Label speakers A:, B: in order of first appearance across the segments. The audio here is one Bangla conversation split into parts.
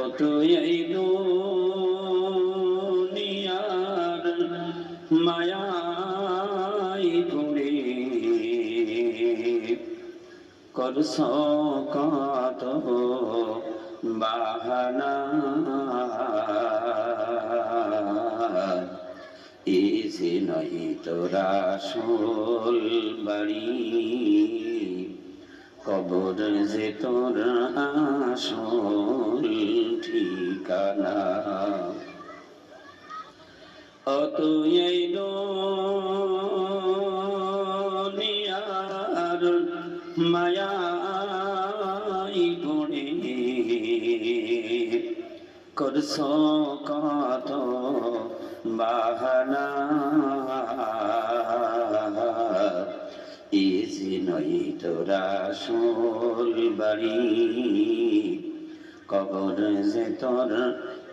A: কত দুনিয়ার মায়াই পড়ে করছ কত বাহানা এসে নই তোরা সোল বাড়ি কবর যে তোর অত এই দুনিয়ার মায়াই পড়ে করছ কত বাহানা ইজি নই তোরা সোল বাড়ি কবর যে তোর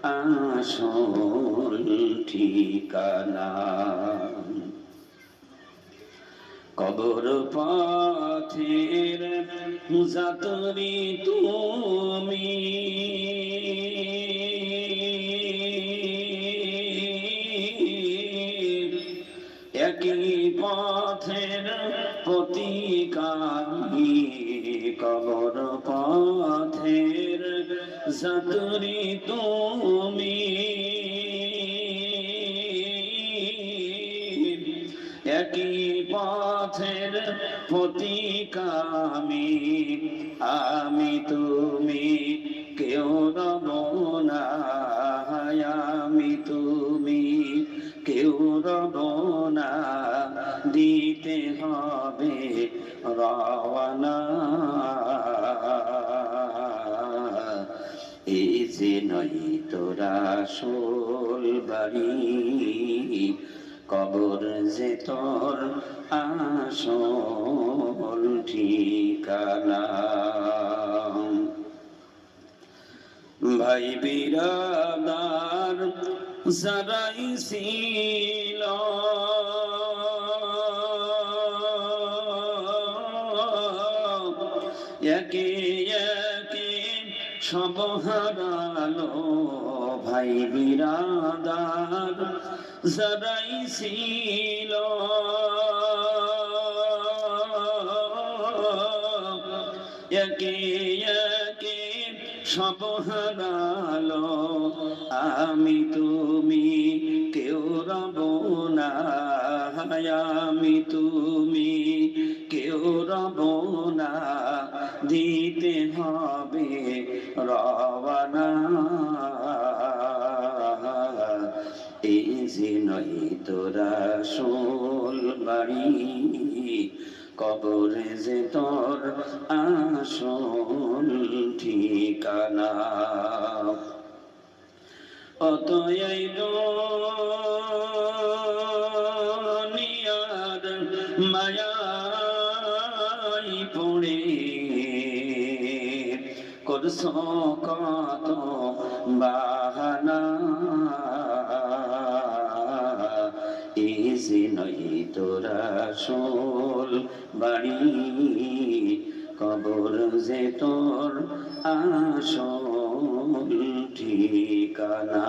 A: আসল ঠিকানা। কবর পাথের যাতরি তুমি। পথের প্রতিকারী কবর পথের যাতরি তুমি। একই পথের প্রতিকামী আমি তুমি। কেউ রব না আমি তুমি। কেউ রব না দিতে হবে রওয়ানা এই যে নই তোরা সোল বাড়ি, কবর যে তোর আসল ঠিকানা। ভাই বিরাদার যারাই ছিল একে একে সব হারালো ভাই বিরাদার যারাই ছিল। একে একে সব হারালো আমি তুমি রব না আমি তুমি, কেউ রব না দিতে হবে রবানা নই তোরা সোল বাড়ি, কবরে যে তোর আসল ঠিকানা। অতএই মায়াই পড়ে। করছ কত বাহানা। এসে নই তোরা সোল বাড়ি কবর যে তোর আসল ঠিকানা।